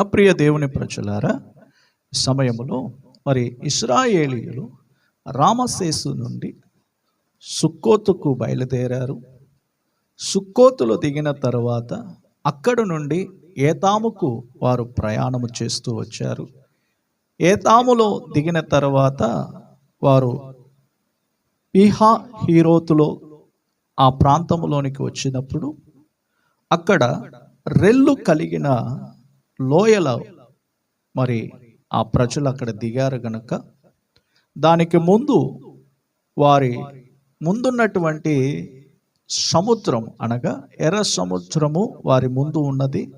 అప్రియ దేవుని ప్రజలారా సమయంలో మరి ఇస్రాయేలీయులు రామశేసు నుండి సుక్కోతుకు బయలుదేరారు. సుక్కోతులో దిగిన తర్వాత అక్కడ నుండి ఏతాముకు వారు ప్రయాణము చేస్తూ వచ్చారు. ఏతాములో దిగిన తర్వాత వారు పీహా హీరోతులో ఆ ప్రాంతంలోనికి వచ్చినప్పుడు అక్కడ రెల్లు కలిగిన లోయల మరి ఆ ప్రజలు అక్కడ దిగారు గనక దానికి ముందు వారి ముందున్నటువంటి సముద్రం అనగా ఎర్ర సముద్రము వారి ముందు ఉన్నది.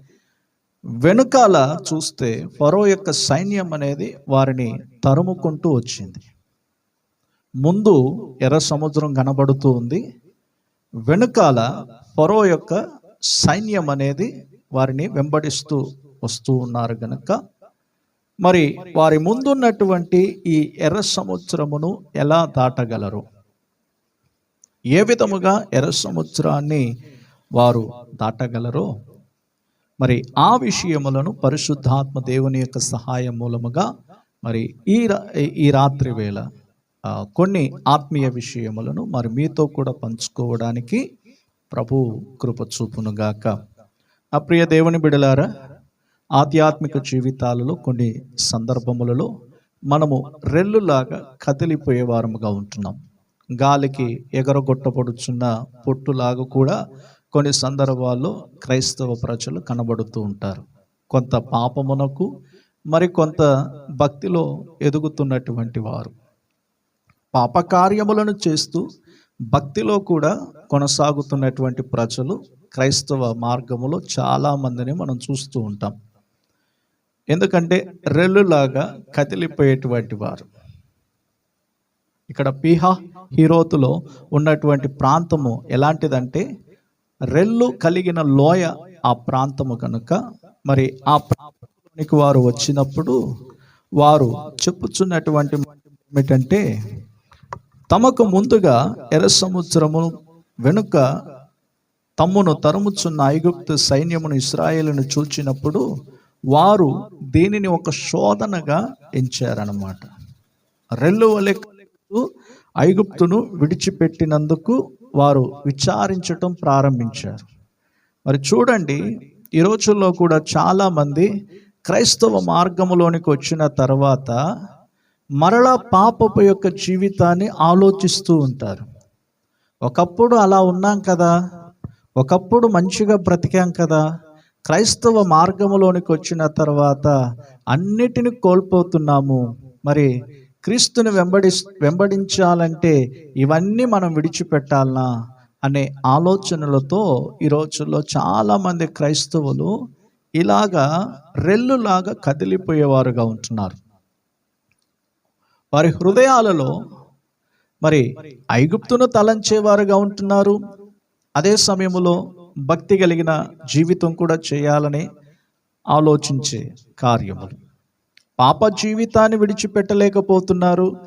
వెనుకాల చూస్తే ఫరో యొక్క సైన్యం అనేది వారిని తరుముకుంటూ వచ్చింది. ముందు ఎర్ర సముద్రం కనబడుతూ ఉంది. వెనుకాల ఫరో యొక్క సైన్యం అనేది వారిని వెంబడిస్తూ వస్తూ ఉన్నారు గనుక. మరి వారి ముందున్నటువంటి ఈ ఎర్ర సముద్రమును ఎలా దాటగలరు? ఏ విధముగా ఎర్ర సముద్రాన్ని వారు దాటగలరో? మరి ఆ విషయములను పరిశుద్ధాత్మ దేవుని యొక్క సహాయం మూలముగా మరి ఈ ఈ రాత్రి వేళ ఆ, కొన్ని ఆత్మీయ విషయములను మరి మీతో కూడా పంచుకోవడానికి ప్రభు కృప చూపునుగాక. ఆ ప్రియ దేవుని బిడలారా ఆధ్యాత్మిక జీవితాలలో కొన్ని సందర్భములలో మనము రెల్లులాగా కదిలిపోయే వారముగా ఉంటున్నాం. గాలికి ఎగరగొట్టబడుచున్న పొట్టులాగా కూడా కొన్ని సందర్భాల్లో క్రైస్తవ ప్రజలు కనబడుతూ ఉంటారు. కొంత పాపమునకు మరి కొంత భక్తిలో ఎదుగుతున్నటువంటి వారు. పాపకార్యములను చేస్తూ భక్తిలో కూడా కొనసాగుతున్నటువంటి ప్రజలు క్రైస్తవ మార్గములో చాలా మందిని మనం చూస్తూ ఉంటాం. ఎందుకంటే రెల్లులాగా కదిలిపోయేటువంటి వారు. ఇక్కడ పీహా హీరోతులో ఉన్నటువంటి ప్రాంతము ఎలాంటిదంటే రెల్లు కలిగిన లోయ ఆ ప్రాంతము కనుక మరి ఆ ప్రాంతానికి వారు వచ్చినప్పుడు వారు చెప్పుచున్నటువంటి ఏమిటంటే తమకు ముందుగా ఎర్ర సముద్రము వెనుక తమ్మును తరుముచున్న ఐగుప్తు సైన్యమును ఇస్రాయేలును చూచినప్పుడు వారు దీనిని ఒక శోధనగా ఎంచారన్నమాట. రెల్లు వలె ఐగుప్తును విడిచిపెట్టినందుకు వారు విచారించటం ప్రారంభించారు. మరి చూడండి ఈ రోజుల్లో కూడా చాలామంది క్రైస్తవ మార్గములోనికి వచ్చిన తర్వాత మరలా పాపపు యొక్క జీవితాన్ని ఆలోచిస్తూ ఉంటారు. ఒకప్పుడు అలా ఉన్నాం కదా ఒకప్పుడు మంచిగా బ్రతికాం కదా క్రైస్తవ మార్గంలోనికి వచ్చిన తర్వాత అన్నిటిని కోల్పోతున్నాము. మరి క్రీస్తుని వెంబడి వెంబడించాలంటే ఇవన్నీ మనం విడిచిపెట్టాలనా అనే ఆలోచనలతో ఈ రోజుల్లో చాలామంది క్రైస్తవులు ఇలాగా రెల్లులాగా కదిలిపోయేవారుగా ఉంటున్నారు. వారి హృదయాలలో మరి ఐగుప్తును తలంచేవారుగా ఉంటున్నారు. అదే సమయంలో భక్తి కలిగిన జీవితం కూడా చేయాలని ఆలోచించే కార్యములు. పాప జీవితాన్ని విడిచిపెట్టలేకపోతున్నారు.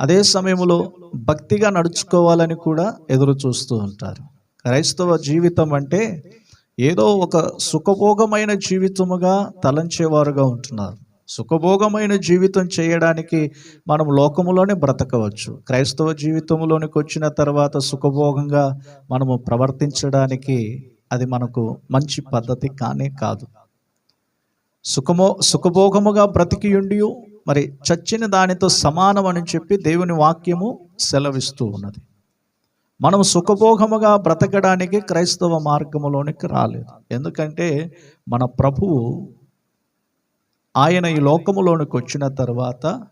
అదే సమయంలో భక్తిగా నడుచుకోవాలని కూడా ఎదురు చూస్తూ ఉంటారు. క్రైస్తవ జీవితం అంటే ఏదో ఒక సుఖభోగమైన జీవితముగా తలంచేవారుగా ఉంటున్నారు. సుఖభోగమైన జీవితం చేయడానికి మనం లోకములోనే బ్రతకవచ్చు. క్రైస్తవ జీవితంలోనికి వచ్చిన తర్వాత సుఖభోగంగా మనము ప్రవర్తించడానికి అది మనకు మంచి పద్ధతి కానే కాదు. సుఖమో సుఖభోగముగా బ్రతికియుండి మరి చచ్చిన దానితో సమానం అని చెప్పి దేవుని వాక్యము సెలవిస్తూ ఉన్నది. మనం సుఖభోగముగా బ్రతకడానికి క్రైస్తవ మార్గములోనికి రాలేదు. ఎందుకంటే మన ప్రభువు ఆయన ఈ లోకములోనికి వచ్చిన తర్వాత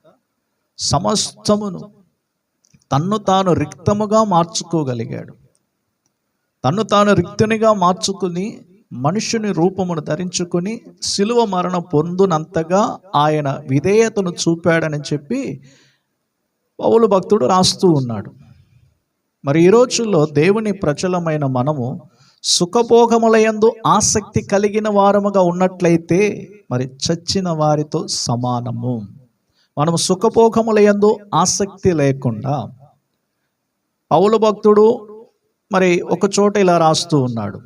సమస్తమును తన్ను తాను రిక్తముగా మార్చుకోగలిగాడు. తన్ను తాను రిక్తునిగా మార్చుకుని మనుషుని రూపమును ధరించుకుని శిలువ మరణ పొందునంతగా ఆయన విధేయతను చూపాడని చెప్పి పౌలు భక్తుడు రాస్తూ ఉన్నాడు. మరి ఈ రోజుల్లో దేవుని ప్రచలమైన మనము సుఖభోగములయందు ఆసక్తి కలిగిన వారముగా ఉన్నట్లయితే మరి చచ్చిన వారితో సమానము. మనము సుఖభోగములయందు ఆసక్తి లేకుండా పౌలు భక్తుడు మరి ఒక చోట ఇలా రాస్తూ ఉన్నాడు.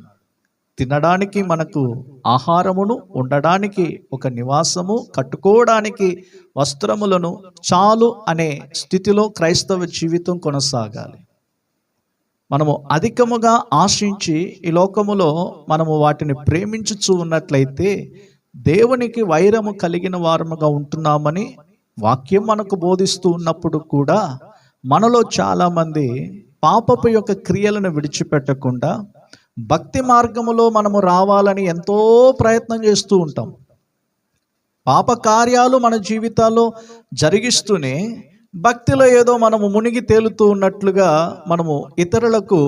తినడానికి మనకు ఆహారమును ఉండడానికి ఒక నివాసము కట్టుకోవడానికి వస్త్రములను చాలు అనే స్థితిలో క్రైస్తవ జీవితం కొనసాగాలి. మనము అధికముగా ఆశించి ఈ లోకములో మనము వాటిని ప్రేమించుచు ఉన్నట్లయితే దేవునికి వైరము కలిగిన వారముగా ఉంటున్నామని వాక్యం మనకు బోధిస్తూ ఉన్నప్పుడు కూడా మనలో చాలామంది పాపపు యొక్క క్రియలను విడిచిపెట్టకుండా భక్తి మార్గములో మనము రావాలని ఎంతో ప్రయత్నం చేస్తూ ఉంటాం. పాప కార్యాలు మన జీవితాల్లో జరిగిస్తూనే భక్తిలో ఏదో మనము మునిగి తేలుతూ ఉన్నట్లుగా మనము ఇతరులకు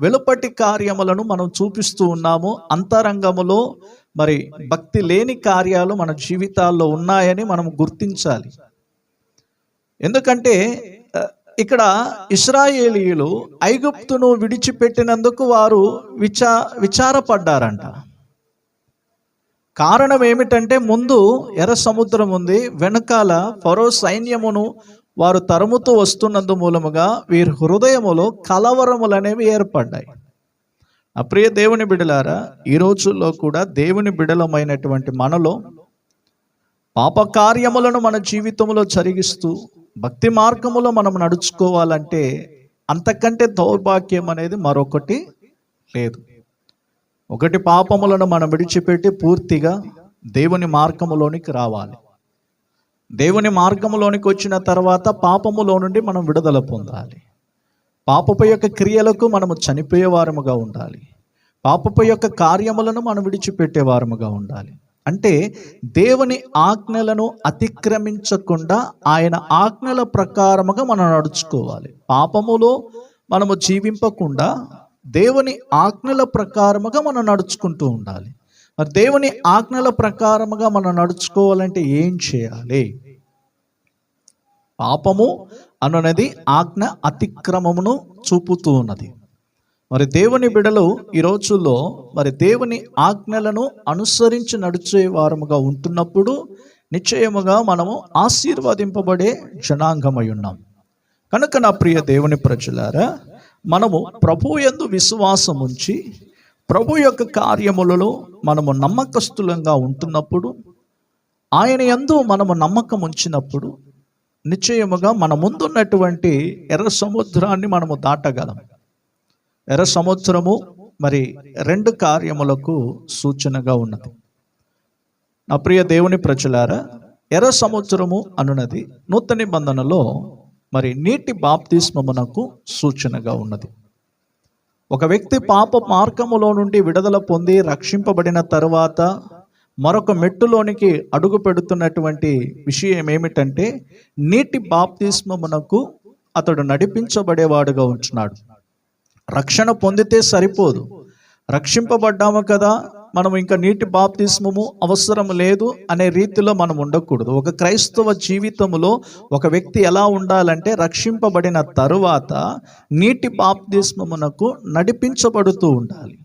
వెలుపటి కార్యములను మనం చూపిస్తూ ఉన్నాము. అంతరంగములో మరి భక్తి లేని కార్యాలు మన జీవితాల్లో ఉన్నాయని మనం గుర్తించాలి. ఎందుకంటే ఇక్కడ ఇస్రాయేలీయులు ఐగుప్తును విడిచిపెట్టినందుకు వారు విచా విచారపడ్డారంట. కారణం ఏమిటంటే ముందు ఎర్ర సముద్రం ఉంది వెనకాల ఫరో సైన్యమును వారు తరుముతూ వస్తున్నందు మూలముగా వీరి హృదయములో కలవరములు అనేవి ఏర్పడ్డాయి అప్రియ దేవుని బిడలారా ఈ రోజుల్లో కూడా దేవుని బిడలమైనటువంటి మనలో పాపకార్యములను మన జీవితంలో జరిగిస్తూ భక్తి మార్గములో మనం నడుచుకోవాలంటే అంతకంటే దౌర్భాగ్యం అనేది మరొకటి లేదు. ఒకటి పాపములను మనం విడిచిపెట్టి పూర్తిగా దేవుని మార్గములోనికి రావాలి. దేవుని మార్గములోనికి వచ్చిన తర్వాత పాపములో నుండి మనం విడుదల పొందాలి. పాపపు యొక్క క్రియలకు మనము చనిపోయేవారముగా ఉండాలి. పాపపు యొక్క కార్యములను మనం విడిచిపెట్టేవారముగా ఉండాలి. అంటే దేవుని ఆజ్ఞలను అతిక్రమించకుండా ఆయన ఆజ్ఞల ప్రకారముగా మనం నడుచుకోవాలి. పాపములో మనము జీవింపకుండా దేవుని ఆజ్ఞల ప్రకారముగా మనం నడుచుకుంటూ ఉండాలి. మరి దేవుని ఆజ్ఞల ప్రకారముగా మనం నడుచుకోవాలంటే ఏం చేయాలి? పాపము అన్నది ఆజ్ఞ అతిక్రమమును చూపుతూ ఉన్నది. మరి దేవుని బిడలు ఈ రోజుల్లో మరి దేవుని ఆజ్ఞలను అనుసరించి నడిచే వారముగా ఉంటున్నప్పుడు నిశ్చయముగా మనము ఆశీర్వదింపబడే జనాంగమై ఉన్నాం. కనుక నా ప్రియ దేవుని ప్రజలారా మనము ప్రభు యందు విశ్వాసం ఉంచి ప్రభు యొక్క కార్యములలో మనము నమ్మకస్తులంగా ఉంటున్నప్పుడు ఆయన యందు మనము నమ్మకం ఉంచినప్పుడు నిశ్చయముగా మన ముందున్నటువంటి ఎర్ర సముద్రాన్ని మనము దాటగలం. ఎర్ర సంవత్సరము మరి రెండు కార్యములకు సూచనగా ఉన్నది. నా ప్రియ దేవుని ప్రజలారా ఎర్ర సంవత్సరము అనున్నది నూతన నిబంధనలో మరి నీటి బాప్తిస్మమునకు సూచనగా ఉన్నది. ఒక వ్యక్తి పాప మార్గములో నుండి విడుదల పొంది రక్షింపబడిన తరువాత మరొక మెట్టులోనికి అడుగు పెడుతున్నటువంటి విషయం ఏమిటంటే నీటి బాప్తిస్మమునకు అతడు నడిపించబడేవాడుగా ఉంటున్నాడు. రక్షణ పొందితే సరిపోదు. రక్షింపబడ్డాము కదా మనం ఇంకా నీటి బాప్తిస్మము అవసరం లేదు అనే రీతిలో మనం ఉండకూడదు. ఒక క్రైస్తవ జీవితంలో ఒక వ్యక్తి ఎలా ఉండాలంటే రక్షింపబడిన తరువాత నీటి బాప్తిస్మమునకు నడిపించబడుతూ ఉండాలి.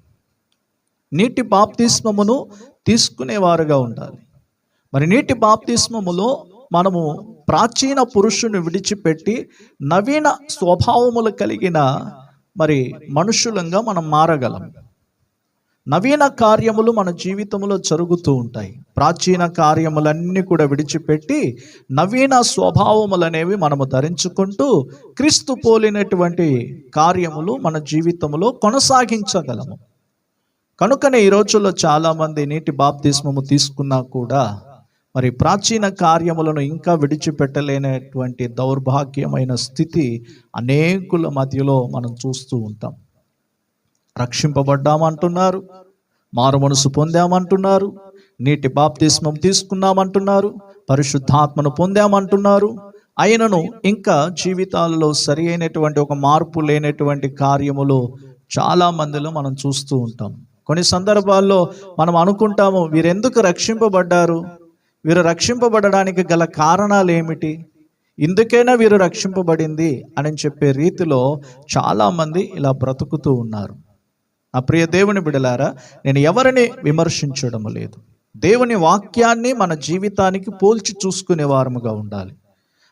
నీటి బాప్తిస్మమును తీసుకునేవారుగా ఉండాలి. మరి నీటి బాప్తిస్మములో మనము ప్రాచీన పురుషుని విడిచిపెట్టి నవీన స్వభావములు కలిగిన మరి మనుషులంగా మనం మారగలం. నవీన కార్యములు మన జీవితంలో జరుగుతూ ఉంటాయి. ప్రాచీన కార్యములన్నీ కూడా విడిచిపెట్టి నవీన స్వభావములు అనేవి మనము ధరించుకుంటూ క్రీస్తు పోలినటువంటి కార్యములు మన జీవితంలో కొనసాగించగలము. కనుకనే ఈ రోజుల్లో చాలామంది నీటి బాప్తిస్మము తీసుకున్నా కూడా మరి ప్రాచీన కార్యములను ఇంకా విడిచిపెట్టలేనటువంటి దౌర్భాగ్యమైన స్థితి అనేకుల మధ్యలో మనం చూస్తూ ఉంటాం. రక్షింపబడ్డామంటున్నారు. మారు మనసు పొందామంటున్నారు. నీటి బాప్తిస్మం తీసుకున్నామంటున్నారు. పరిశుద్ధాత్మను పొందామంటున్నారు. అయినను ఇంకా జీవితాలలో సరి అయినటువంటి ఒక మార్పు లేనటువంటి కార్యములు చాలా మందిలో మనం చూస్తూ ఉంటాం. కొన్ని సందర్భాల్లో మనం అనుకుంటాము వీరెందుకు రక్షింపబడ్డారు? వీరు రక్షింపబడడానికి గల కారణాలు ఏమిటి ఇందుకైనా వీరు రక్షింపబడింది అని చెప్పే రీతిలో చాలామంది ఇలా బ్రతుకుతూ ఉన్నారు. నా ప్రియ దేవుని బిడలారా నేను ఎవరిని విమర్శించడం లేదు. దేవుని వాక్యాన్ని మన జీవితానికి పోల్చి చూసుకునే వారముగా ఉండాలి.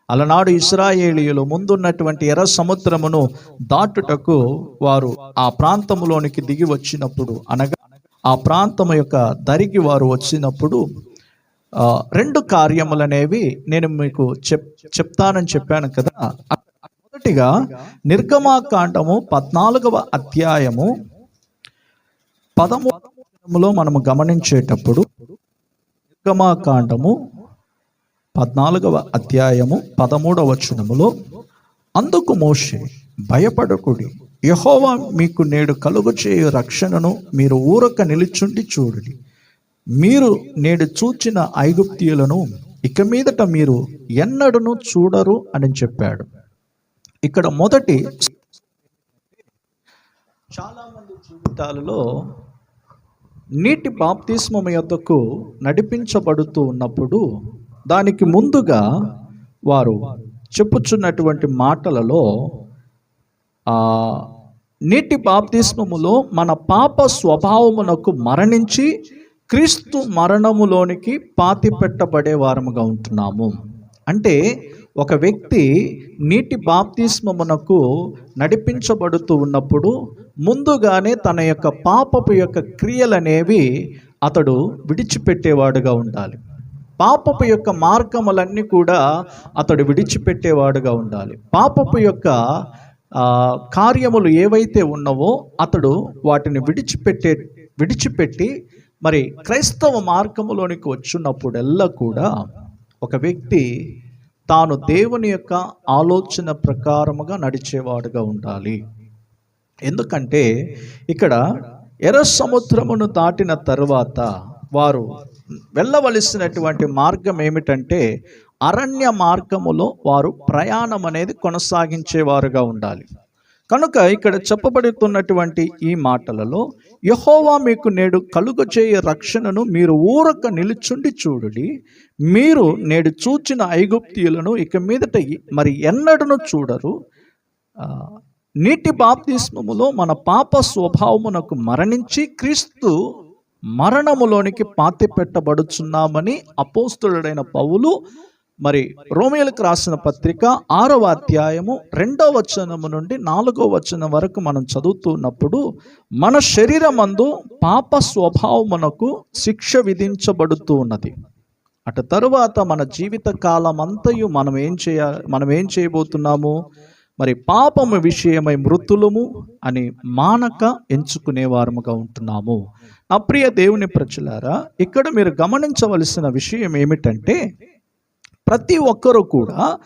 అలనాడు ఇస్రాయేలీయులు ముందున్నటువంటి ఎర్ర సముద్రమును దాటుటకు వారు ఆ ప్రాంతములోనికి దిగి వచ్చినప్పుడు అనగా ఆ ప్రాంతం యొక్క దరికి వారు వచ్చినప్పుడు రెండు కార్యములు అనేవి నేను మీకు చెప్ చెప్తానని చెప్పాను కదా. మొదటిగా నిర్గమాకాండము పద్నాలుగవ అధ్యాయము పదమూడులో మనము గమనించేటప్పుడు నిర్గమాకాండము పద్నాలుగవ అధ్యాయము పదమూడవ వచనములో అందుకు మోషే భయపడకుడి. యహోవా మీకు నేడు కలుగు చేయు రక్షణను మీరు ఊరక నిలుచుండి చూడుడి. మీరు నేడు చూచిన ఐగుప్తీయులను ఇక మీదట మీరు ఎన్నడను చూడరు అని చెప్పాడు. ఇక్కడ మొదటి చాలామంది జీవితాలలో నీటి బాప్తిస్మం యొద్దకు నడిపించబడుతూ ఉన్నప్పుడు దానికి ముందుగా వారు చెప్పుచున్నటువంటి మాటలలో నీటి బాప్తిస్మములో మన పాప స్వభావమునకు మరణించి క్రీస్తు మరణములోనికి పాతి పెట్టబడే వారముగా ఉంటున్నాము. అంటే ఒక వ్యక్తి నీటి బాప్తిస్మమునకు నడిపించబడుతూ ఉన్నప్పుడు ముందుగానే తన యొక్క పాపపు యొక్క క్రియలనేవి అతడు విడిచిపెట్టేవాడుగా ఉండాలి. పాపపు యొక్క మార్గములన్నీ కూడా అతడు విడిచిపెట్టేవాడుగా ఉండాలి. పాపపు యొక్క కార్యములు ఏవైతే ఉన్నవో అతడు వాటిని విడిచిపెట్టే విడిచిపెట్టి మరి క్రైస్తవ మార్గములోనికి వచ్చినప్పుడల్లా కూడా ఒక వ్యక్తి తాను దేవుని యొక్క ఆలోచన ప్రకారముగా నడిచేవాడుగా ఉండాలి. ఎందుకంటే ఇక్కడ ఎర్ర సముద్రమును దాటిన తరువాత వారు వెళ్ళవలసినటువంటి మార్గం ఏమిటంటే అరణ్య మార్గములో వారు ప్రయాణం అనేది కొనసాగించేవారుగా ఉండాలి. కనుక ఇక్కడ చెప్పబడుతున్నటువంటి ఈ మాటలలో యహోవా మీకు నేడు కలుగచేయ రక్షణను మీరు ఊరక నిలుచుండి చూడుడి. మీరు నేడు చూచిన ఐగుప్తియులను ఇక మీదట మరి ఎన్నడను చూడరు. నీటి బాప్తిస్మములో మన పాప స్వభావమునకు మరణించి క్రీస్తు మరణములోనికి పాతి పెట్టబడుచున్నామని అపోస్తుడైన పౌలు మరి రోమియోలకు రాసిన పత్రిక ఆరవ అధ్యాయము రెండవ వచనము నుండి నాలుగో వచనం వరకు మనం చదువుతున్నప్పుడు మన శరీరమందు పాప స్వభావమునకు శిక్ష విధించబడుతూ ఉన్నది. అటు తరువాత మన జీవిత కాలం అంతయు మనం ఏం చేయ మనం ఏం చేయబోతున్నాము? మరి పాపము విషయమై మృతులము అని మానక ఎంచుకునే వారముగా ఉంటున్నాము. నా ప్రియ దేవుని ప్రజలారా ఇక్కడ మీరు గమనించవలసిన విషయం ఏమిటంటే ప్రతి ఒక్కరూ కూడా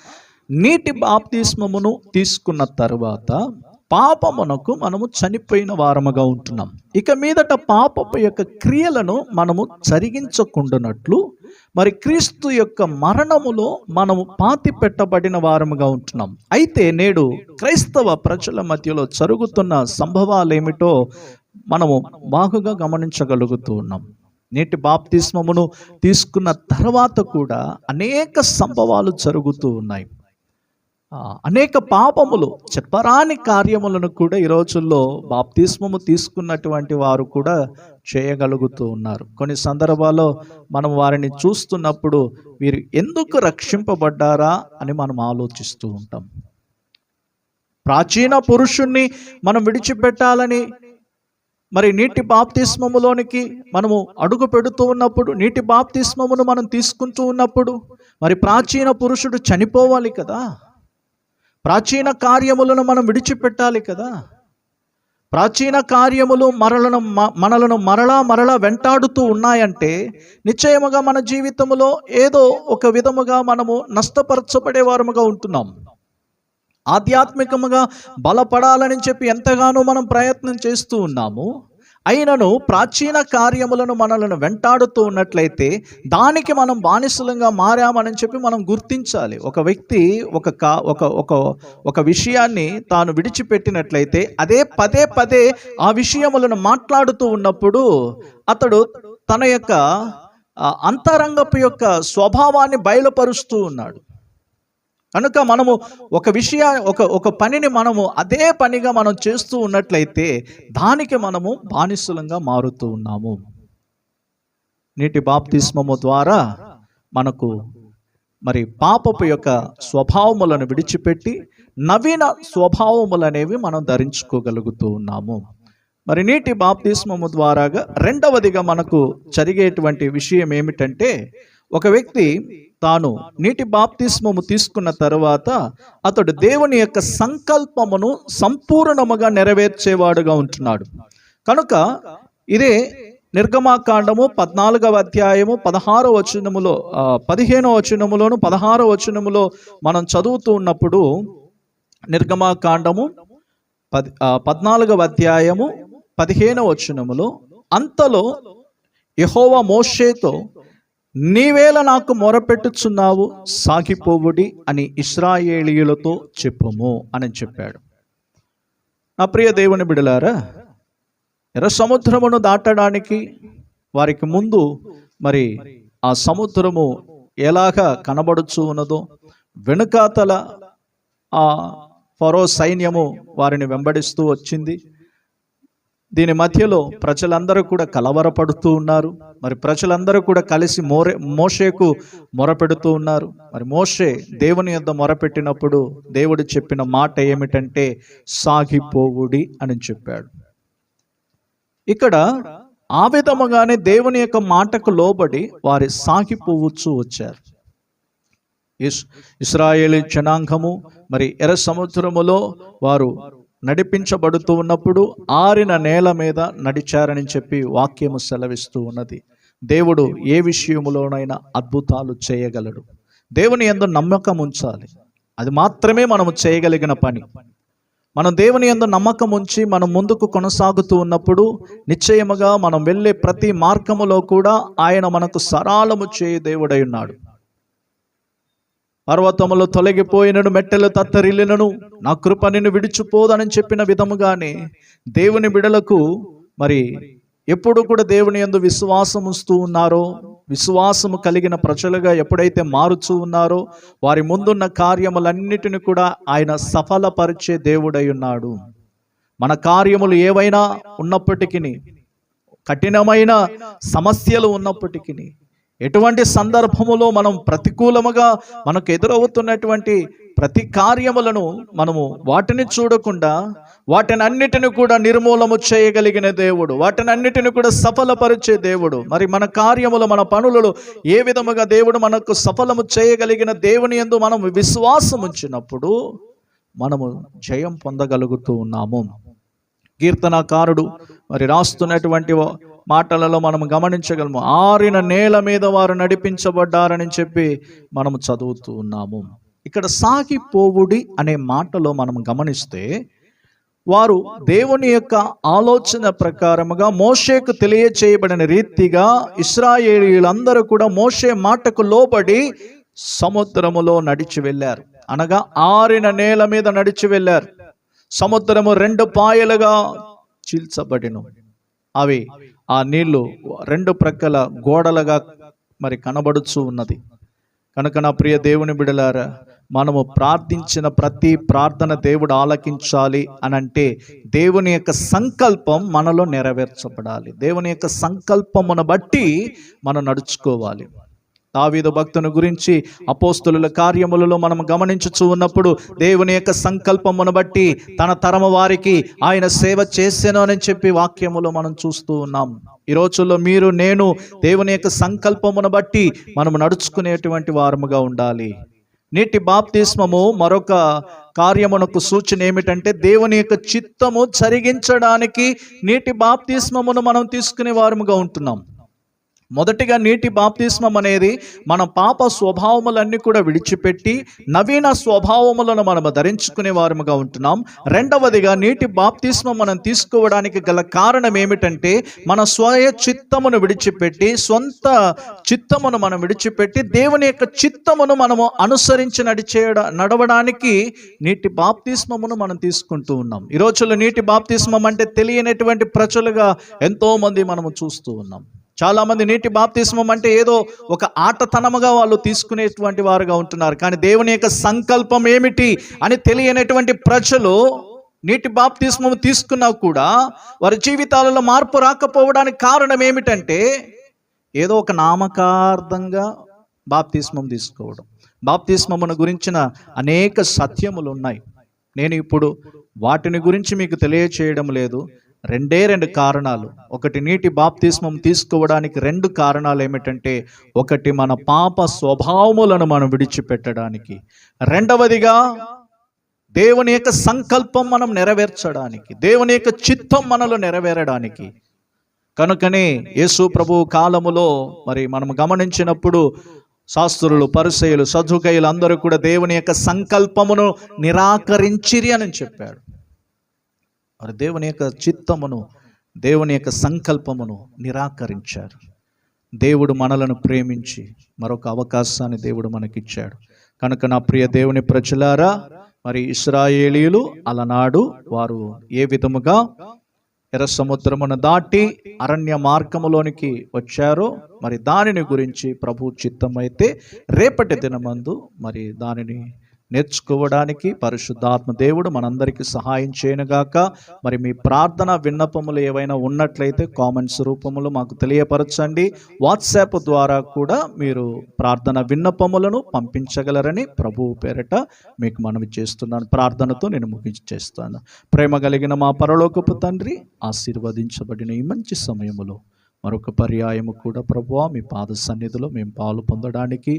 నీటి బాప్తిస్మమును తీసుకున్న తర్వాత పాపమునకు మనము చనిపోయిన వారముగా ఉంటున్నాం. ఇక మీదట పాపపు యొక్క క్రియలను మనము జరిగించకుండానట్లు మరి క్రీస్తు యొక్క మరణములో మనము పాతి పెట్టబడిన వారముగా ఉంటున్నాం. అయితే నేడు క్రైస్తవ ప్రజల మధ్యలో జరుగుతున్న సంభవాలు ఏమిటో మనము బాగుగా గమనించగలుగుతూ ఉన్నాం. నేటి బాప్తిస్మమును తీసుకున్న తర్వాత కూడా అనేక సంభవాలు జరుగుతూ ఉన్నాయి. అనేక పాపములు చెప్పరాని కార్యములను కూడా ఈ రోజుల్లో బాప్తిస్మము తీసుకున్నటువంటి వారు కూడా చేయగలుగుతూ ఉన్నారు. కొన్ని సందర్భాల్లో మనం వారిని చూస్తున్నప్పుడు వీరు ఎందుకు రక్షింపబడ్డారా అని మనం ఆలోచిస్తూ ఉంటాం. ప్రాచీన పురుషుణ్ణి మనం విడిచిపెట్టాలని మరి నీటి బాప్తిస్మములోనికి మనము అడుగు పెడుతూ ఉన్నప్పుడు నీటి బాప్తిస్మమును మనం తీసుకుంటూ ఉన్నప్పుడు మరి ప్రాచీన పురుషుడు చనిపోవాలి కదా? ప్రాచీన కార్యములను మనం విడిచిపెట్టాలి కదా? ప్రాచీన కార్యములు మరలను మ- మనలను మరలా మరలా వెంటాడుతూ ఉన్నాయంటే నిశ్చయముగా మన జీవితంలో ఏదో ఒక విధముగా మనము నష్టపరచబడే వారముగా ఉంటున్నాం. ఆధ్యాత్మికముగా బలపడాలని చెప్పి ఎంతగానో మనం ప్రయత్నం చేస్తూ ఉన్నాము. అయినను ప్రాచీన కార్యములను మనలను వెంటాడుతూ ఉన్నట్లయితే దానికి మనం బానిసలంగా మారామని చెప్పి మనం గుర్తించాలి. ఒక వ్యక్తి ఒక కా ఒక ఒక ఒక విషయాన్ని తాను విడిచిపెట్టినట్లయితే అదే పదే పదే ఆ విషయములను మాట్లాడుతూ ఉన్నప్పుడు అతడు తన యొక్క అంతరంగపు యొక్క స్వభావాన్ని బయలుపరుస్తూ ఉన్నాడు. కనుక మనము ఒక విషయ ఒక ఒక పనిని మనము అదే పనిగా మనం చేస్తూ ఉన్నట్లయితే దానికి మనము బానిసలంగా మారుతూ ఉన్నాము. నీటి బాప్తిస్మము ద్వారా మనకు మరి పాపపు యొక్క స్వభావములను విడిచిపెట్టి నవీన స్వభావములు అనేవి మనం ధరించుకోగలుగుతూ ఉన్నాము. మరి నీటి బాప్తిస్మము ద్వారాగా రెండవదిగా మనకు జరిగేటువంటి విషయం ఏమిటంటే ఒక వ్యక్తి తాను నీటి బాప్తిస్మము తీసుకున్న తర్వాత అతడు దేవుని యొక్క సంకల్పమును సంపూర్ణముగా నెరవేర్చేవాడుగా ఉంటున్నాడు. కనుక ఇదే నిర్గమాకాండము పద్నాలుగవ అధ్యాయము పదహారో వచనములో పదిహేనో పదిహేనవ వచనములోను పదహారో వచనములో మనం చదువుతూ ఉన్నప్పుడు నిర్గమాకాండము పది పద్నాలుగవ అధ్యాయము పదిహేనవ వచనములో అంతలో యహోవ మోషేతో నీవేళ నాకు మొరపెట్టుచున్నావు సాగిపోవుడి అని ఇస్రాయేలీయులతో చెప్పుము అని చెప్పాడు. నా ప్రియ దేవుని బిడలారా ఎర్ర సముద్రమును దాటడానికి వారికి ముందు మరి ఆ సముద్రము ఎలాగా కనబడుచు ఉన్నదో వెనుకాతల ఆ ఫరో సైన్యము వారిని వెంబడిస్తూ వచ్చింది. దీని మధ్యలో ప్రజలందరూ కూడా కలవరపడుతూ ఉన్నారు. మరి ప్రజలందరూ కూడా కలిసి మోరే మోషేకు మొరపెడుతూ ఉన్నారు. మరి మోషే దేవుని యొద్ద మొరపెట్టినప్పుడు దేవుడు చెప్పిన మాట ఏమిటంటే సాగిపోవుడి అని చెప్పాడు. ఇక్కడ ఆ విధముగానే దేవుని యొక్క మాటకు లోబడి వారి సాగిపోవచ్చు వచ్చారు. ఇస్ ఇస్రాయేలీ జనాంగము మరి ఎర్ర సముద్రములో వారు నడిపించబడుతూ ఉన్నప్పుడు ఆరిన నేల మీద నడిచారని చెప్పి వాక్యము సెలవిస్తూ ఉన్నది. దేవుడు ఏ విషయములోనైనా అద్భుతాలు చేయగలడు. దేవుని ఎందు నమ్మకం ఉంచాలి. అది మాత్రమే మనము చేయగలిగిన పని. మనం దేవుని యందు నమ్మకం ఉంచి మనం ముందుకు కొనసాగుతూ ఉన్నప్పుడు నిశ్చయముగా మనం వెళ్ళే ప్రతి మార్గములో కూడా ఆయన మనకు సరాలము చేయ దేవుడై ఉన్నాడు. పర్వతములు తొలగిపోయినను మెట్టెలు తత్తరిల్లినను నా కృప నిన్ను విడిచిపోదనని చెప్పిన విధముగానే దేవుని బిడలకు మరి ఎప్పుడు కూడా దేవుని ఎందు విశ్వాసం ఉంచుతూ ఉన్నారో విశ్వాసము కలిగిన ప్రజలుగా ఎప్పుడైతే మారుచూ ఉన్నారో వారి ముందున్న కార్యములన్నిటిని కూడా ఆయన సఫలపరిచే దేవుడై ఉన్నాడు. మన కార్యములు ఏవైనా ఉన్నప్పటికీ కఠినమైన సమస్యలు ఉన్నప్పటికీ ఎటువంటి సందర్భములో మనం ప్రతికూలముగా మనకు ఎదురవుతున్నటువంటి ప్రతి కార్యములను మనము వాటిని చూడకుండా వాటిని అన్నిటిని కూడా నిర్మూలము చేయగలిగిన దేవుడు వాటిని అన్నిటిని కూడా సఫలపరిచే దేవుడు. మరి మన కార్యములు మన పనులలో ఏ విధముగా దేవుడు మనకు సఫలము చేయగలిగిన దేవుని యందు మనం విశ్వాసం ఉంచినప్పుడు మనము జయం పొందగలుగుతూ ఉన్నాము. కీర్తనకారుడు మరి రాస్తున్నటువంటి మాటలలో మనం గమనించగలము. ఆరిన నేల మీద వారు నడిపించబడ్డారని చెప్పి మనం చదువుతూ ఉన్నాము. ఇక్కడ సాగిపోవుడి అనే మాటలో మనం గమనిస్తే వారు దేవుని యొక్క ఆలోచన ప్రకారముగా మోషేకు తెలియచేయబడిన రీతిగా ఇస్రాయేలీలందరూ కూడా మోషే మాటకు లోబడి సముద్రములో నడిచి వెళ్ళారు. అనగా ఆరిన నేల మీద నడిచి వెళ్ళారు. సముద్రము రెండు పాయలుగా చీల్చబడిను. అవి ఆ నీళ్ళు రెండు ప్రక్కల గోడలుగా మరి కనబడుచు ఉన్నది. కనుక నా ప్రియ దేవుని బిడలారా మనము ప్రార్థించిన ప్రతి ప్రార్థన దేవుడు ఆలకించాలి అని అంటే దేవుని యొక్క సంకల్పం మనలో నెరవేర్చబడాలి. దేవుని యొక్క సంకల్పమును బట్టి మనం నడుచుకోవాలి. దావీదు భక్తుని గురించి అపోస్తుల కార్యములలో మనం గమనించుచూ ఉన్నప్పుడు దేవుని యొక్క సంకల్పమును బట్టి తన తరమ వారికి ఆయన సేవ చేసాను అని చెప్పి వాక్యములో మనం చూస్తూ ఉన్నాం. ఈ రోజుల్లో మీరు నేను దేవుని యొక్క సంకల్పమును బట్టి మనం నడుచుకునేటువంటి వారముగా ఉండాలి. నీటి బాప్తిస్మము మరొక కార్యమునకు సూచన ఏమిటంటే దేవుని యొక్క చిత్తము జరిగించడానికి నీటి బాప్తిస్మమును మనం తీసుకునే వారముగా ఉంటున్నాం. మొదటిగా నీటి బాప్తిస్మం అనేది మన పాప స్వభావములన్నీ కూడా విడిచిపెట్టి నవీన స్వభావములను మనము ధరించుకునే వారముగా ఉంటున్నాం. రెండవదిగా నీటి బాప్తిస్మం మనం తీసుకోవడానికి గల కారణం ఏమిటంటే మన స్వయ చిత్తమును విడిచిపెట్టి సొంత చిత్తమును మనం విడిచిపెట్టి దేవుని యొక్క చిత్తమును మనము అనుసరించి నడిచేయడ నడవడానికి నీటి బాప్తిస్మమును మనం తీసుకుంటూ ఉన్నాం. ఈ రోజుల్లో నీటి బాప్తిస్మం అంటే తెలియనటువంటి ప్రజలుగా ఎంతోమంది మనము చూస్తూ ఉన్నాం. చాలామంది నీటి బాప్తిస్మం అంటే ఏదో ఒక ఆటతనముగా వాళ్ళు తీసుకునేటువంటి వారుగా ఉంటున్నారు. కానీ దేవుని యొక్క సంకల్పం ఏమిటి అని తెలియనటువంటి ప్రజలు నీటి బాప్తిస్మం తీసుకున్నా కూడా వారి జీవితాలలో మార్పు రాకపోవడానికి కారణం ఏమిటంటే ఏదో ఒక నామకార్థంగా బాప్తిస్మం తీసుకోవడం. బాప్తిస్మమును గురించిన అనేక సత్యములు ఉన్నాయి. నేను ఇప్పుడు వాటిని గురించి మీకు తెలియచేయడం లేదు. రెండే రెండు కారణాలు. ఒకటి నీటి బాప్తిస్మం తీసుకోవడానికి రెండు కారణాలు ఏమిటంటే ఒకటి మన పాప స్వభావములను మనం విడిచిపెట్టడానికి. రెండవదిగా దేవుని యొక్క సంకల్పం మనం నెరవేర్చడానికి. దేవుని యొక్క చిత్తం మనలో నెరవేరడానికి. కనుకనే యేసు ప్రభు కాలములో మరి మనం గమనించినప్పుడు శాస్త్రులు పరిసయులు సజుకయులు అందరూ కూడా దేవుని యొక్క సంకల్పమును నిరాకరించిరి అని చెప్పాడు వారు దేవుని యొక్క చిత్తమును దేవుని యొక్క సంకల్పమును నిరాకరించారు దేవుడు మనలను ప్రేమించి మరొక అవకాశాన్ని దేవుడు మనకిచ్చాడు. కనుక నా ప్రియ దేవుని ప్రజలారా మరి ఇస్రాయేలీయులు అలనాడు వారు ఏ విధముగా ఎర్ర సముద్రమును దాటి అరణ్య మార్గములోనికి వచ్చారో మరి దానిని గురించి ప్రభు చిత్తమైతే రేపటి దినమందు మరి దానిని నేర్చుకోవడానికి పరిశుద్ధాత్మ దేవుడు మనందరికీ సహాయం చేయనుగాక. మరి మీ ప్రార్థన విన్నపములు ఏవైనా ఉన్నట్లయితే కామెంట్స్ రూపములు మాకు తెలియపరచండి. వాట్సాప్ ద్వారా కూడా మీరు ప్రార్థన విన్నపములను పంపించగలరని ప్రభువు పేరట మీకు మనవి చేస్తున్నాను. ప్రార్థనతో నేను ముగించి చేస్తాను ప్రేమ కలిగిన మా పరలోకపు తండ్రి ఆశీర్వదించబడిన ఈ మంచి సమయములో మరొక పర్యాయము కూడా ప్రభువ మీ పాద సన్నిధిలో మేము పాలు పొందడానికి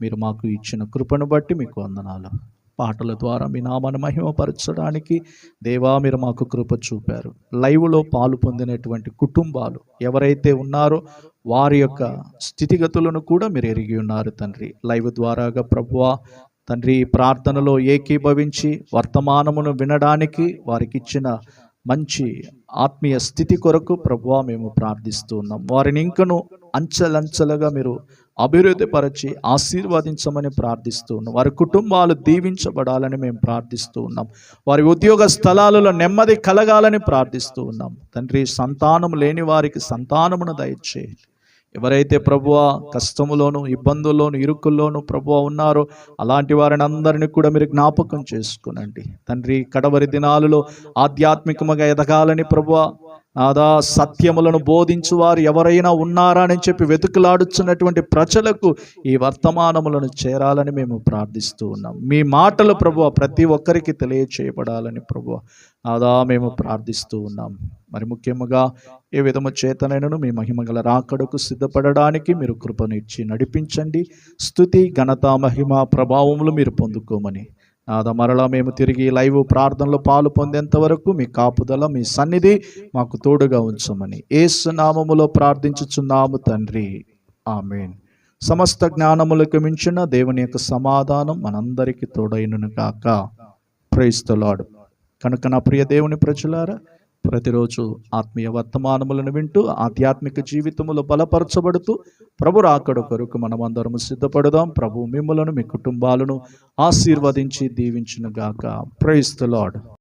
మీరు మాకు ఇచ్చిన కృపను బట్టి మీకు వందనాలు. పాటల ద్వారా మీ నామాన్ని మహిమపరచడానికి దేవా మీరు మాకు కృప చూపారు. లైవ్లో పాలు పొందినటువంటి కుటుంబాలు ఎవరైతే ఉన్నారో వారి యొక్క స్థితిగతులను కూడా మీరు ఎరిగి ఉన్నారు తండ్రి. లైవ్ ద్వారాగా ప్రభువా తండ్రి ప్రార్థనలో ఏకీభవించి వర్తమానమును వినడానికి వారికి ఇచ్చిన మంచి ఆత్మీయ స్థితి కొరకు ప్రభువా మేము ప్రార్థిస్తూ ఉన్నాం. వారిని ఇంకను అంచెలంచెలుగా మీరు అభివృద్ధిపరచి ఆశీర్వదించమని ప్రార్థిస్తూ ఉన్నాం. వారి కుటుంబాలు దీవించబడాలని మేము ప్రార్థిస్తూ ఉన్నాం. వారి ఉద్యోగ స్థలాలలో నెమ్మది కలగాలని ప్రార్థిస్తూ ఉన్నాం. తండ్రి సంతానం లేని వారికి సంతానమును దయచేయండి. ఎవరైతే ప్రభువ కష్టములోను ఇబ్బందుల్లోను ఇరుకుల్లోను ప్రభువ ఉన్నారో అలాంటి వారిని అందరినీ కూడా మీరు జ్ఞాపకం చేసుకునండి. తండ్రి కడవరి దినాలలో ఆధ్యాత్మికముగా ఎదగాలని ప్రభువ నాదా సత్యములను బోధించు వారు ఎవరైనా ఉన్నారా అని చెప్పి వెతుకులాడుచున్నటువంటి ప్రజలకు ఈ వర్తమానములను చేరాలని మేము ప్రార్థిస్తూ ఉన్నాం. మీ మాటలు ప్రభు ప్రతి ఒక్కరికి తెలియచేయబడాలని ప్రభు నాదా మేము ప్రార్థిస్తూ ఉన్నాం. మరి ముఖ్యముగా ఏ విధము చేతనైనను మీ మహిమగల రాకడకు సిద్ధపడడానికి మీరు కృపనిచ్చి నడిపించండి. స్థుతి ఘనత మహిమ ప్రభావములు మీరు పొందుకోమని. నాద మరలా మేము తిరిగి లైవ్ ప్రార్థనలో పాలు పొందేంత వరకు మీ కాపుదల మీ సన్నిధి మాకు తోడుగా ఉంచమని. ఏసు నామములో ప్రార్థించుచున్నాము తండ్రి. ఆమెన్. సమస్త జ్ఞానములకు మించిన దేవుని యొక్క సమాధానం మనందరికీ తోడైనను కాక ప్రైస్తలాడు కనుక నా ప్రియ దేవుని ప్రజలారా ప్రతిరోజు ఆత్మీయ వర్తమానములను వింటూ ఆధ్యాత్మిక జీవితములో బలపరచబడుతూ ప్రభు రాకడ కొరకు మనమందరము సిద్ధపడదాం. ప్రభు మిమ్మలను మీ కుటుంబాలను ఆశీర్వదించి దీవించును గాక ప్రైస్తలాడు